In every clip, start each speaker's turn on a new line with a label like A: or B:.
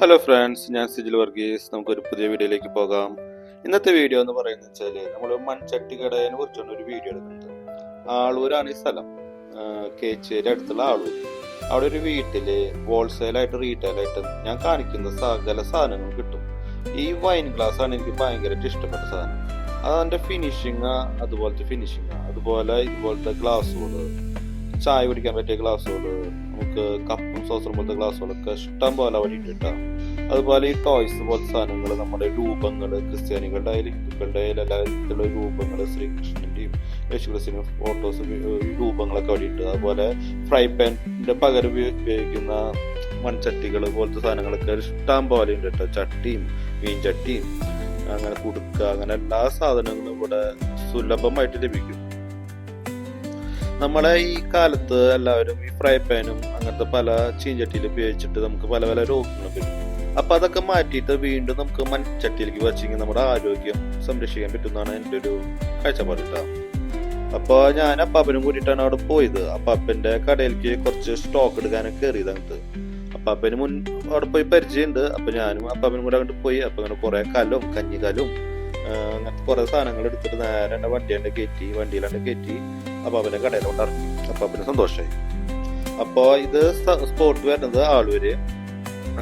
A: Hello friends ഞാൻ സിജിൽ വർഗീസ്. നമുക്കൊരു പുതിയ വീഡിയോയിലേക്ക് പോകാം. ഇന്നത്തെ വീഡിയോ എന്ന് പറയുന്നത് വെച്ചാൽ നമ്മൾ മൺചട്ടി കടയെ കുറിച്ചാണ് ഒരു വീഡിയോ എടുക്കുന്നത്. ആളൂരാണ് ഈ സ്ഥലം. കേച്ചേരി അടുത്തുള്ള ആളൂർ അവിടെ ഒരു വീട്ടിൽ ഹോൾസെയിലായിട്ട് റീറ്റെയിൽ ആയിട്ട് ഞാൻ കാണിക്കുന്ന സകല സാധനങ്ങൾ കിട്ടും. ഈ വൈൻ ഗ്ലാസ് ആണ് എനിക്ക് ഭയങ്കരമായിട്ട് ഇഷ്ടപ്പെട്ട സാധനം. അതെ ഫിനിഷിങ് അതുപോലത്തെ ഫിനിഷിങ് അതുപോലെ ഇതുപോലത്തെ ഗ്ലാസ്സുകൾ ചായ കുടിക്കാൻ പറ്റിയ ഗ്ലാസ്സുകൾ നമുക്ക് കപ്പും സോസറും പോലത്തെ ഗ്ലാസ്സുകളൊക്കെ ഇഷ്ടം പോലെ ഇട്ടിട്ടാ അതുപോലെ ഈ ടോയ്സ് പോലത്തെ സാധനങ്ങൾ നമ്മുടെ രൂപങ്ങൾ ക്രിസ്ത്യാനികളുടെ ആയാലും ഹിന്ദുക്കളുടെ ആയാലും എല്ലാത്തിലുള്ള രൂപങ്ങൾ ശ്രീകൃഷ്ണന്റെയും യേശുക്രിസ്തുവിനും ഫോട്ടോസ് രൂപങ്ങളൊക്കെ അവിടെ ഉണ്ട് അതുപോലെ ഫ്രൈ പാനിന്റെ പകരം ഉപയോ- ഉപയോഗിക്കുന്ന മൺചട്ടികൾ പോലത്തെ സാധനങ്ങളൊക്കെ ഇഷ്ടം പോലെ ഉണ്ട് കേട്ടോ. ചട്ടിയും മീൻ ചട്ടിയും അങ്ങനെ കുടുക്ക അങ്ങനെ എല്ലാ സാധനങ്ങളും ഇവിടെ സുലഭമായിട്ട് ലഭിക്കും. നമ്മളെ ഈ കാലത്ത് എല്ലാവരും ഈ ഫ്രൈ പാനും അങ്ങനത്തെ പല ചീഞ്ചട്ടിയിൽ ഉപയോഗിച്ചിട്ട് നമുക്ക് പല പല രോഗങ്ങളും വരും. അപ്പൊ അതൊക്കെ മാറ്റിയിട്ട് വീണ്ടും നമുക്ക് മൺചട്ടിയിലേക്ക് വെച്ചെങ്കിൽ നമ്മുടെ ആരോഗ്യം സംരക്ഷിക്കാൻ പറ്റുന്നതാണ് എന്റെ ഒരു കാഴ്ചപ്പാട് കേട്ടോ അപ്പൊ ഞാൻ അപ്പാപ്പനും കൂടിയിട്ടാണ് അവിടെ പോയത്. അപ്പാപ്പന്റെ കടയിലേക്ക് കുറച്ച് സ്റ്റോക്ക് എടുക്കാനൊക്കെ കയറിയത് അങ്ങോട്ട്. അപ്പാപ്പന് മുൻ അവിടെ പോയി പരിചയമുണ്ട്. അപ്പൊ ഞാനും അപ്പാപ്പനും കൂടെ അങ്ങോട്ട് പോയി. അപ്പൊ അങ്ങനെ കുറെ കലും കഞ്ഞിക്കലും അങ്ങനത്തെ കുറെ സാധനങ്ങൾ എടുത്തിട്ട് നേരെ എന്റെ വണ്ടിയാണ്ട് കയറ്റി വണ്ടിയിലാണ്ട് കയറ്റി അവനെ കടയിലോട്ട് ഇറങ്ങി അപ്പാപ്പന് സന്തോഷമായി. അപ്പൊ ഇത് സ്പോട്ട് വരുന്നത് ആളൂര്.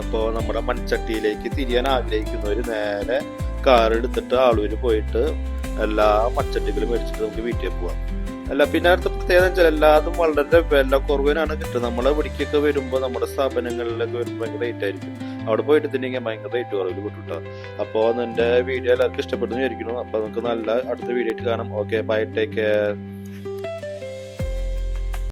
A: അപ്പോ നമ്മുടെ മൺചട്ടിയിലേക്ക് തിരിയാൻ ആഗ്രഹിക്കുന്നവര് നേരെ കാർ എടുത്തിട്ട് ആളൂര് പോയിട്ട് എല്ലാ മൺചട്ടികളും മേടിച്ചിട്ട് നമുക്ക് വീട്ടിൽ പോവാം. അല്ല പിന്നെ അടുത്ത പ്രത്യേകത വെച്ചാൽ എല്ലാതും വളരെ വില കുറവിനാണ് കിട്ടുന്നത്. നമ്മളെ ഇവിടേക്കൊക്കെ വരുമ്പോൾ നമ്മുടെ സ്ഥാപനങ്ങളിലൊക്കെ വരുമ്പോൾ ഭയങ്കര റേറ്റ് ആയിരിക്കും. അവിടെ പോയിട്ട് തിന്നെങ്കിൽ ഭയങ്കര റേറ്റ് കുറവിൽ കിട്ടും അപ്പോൾ നിന്റെ വീഡിയോ എല്ലാവർക്കും ഇഷ്ടപ്പെടുന്നു വിചാരിക്കുന്നു. അപ്പോൾ നമുക്ക് നല്ല അടുത്ത വീഡിയോ ആയിട്ട് കാണാം. Okay bye take care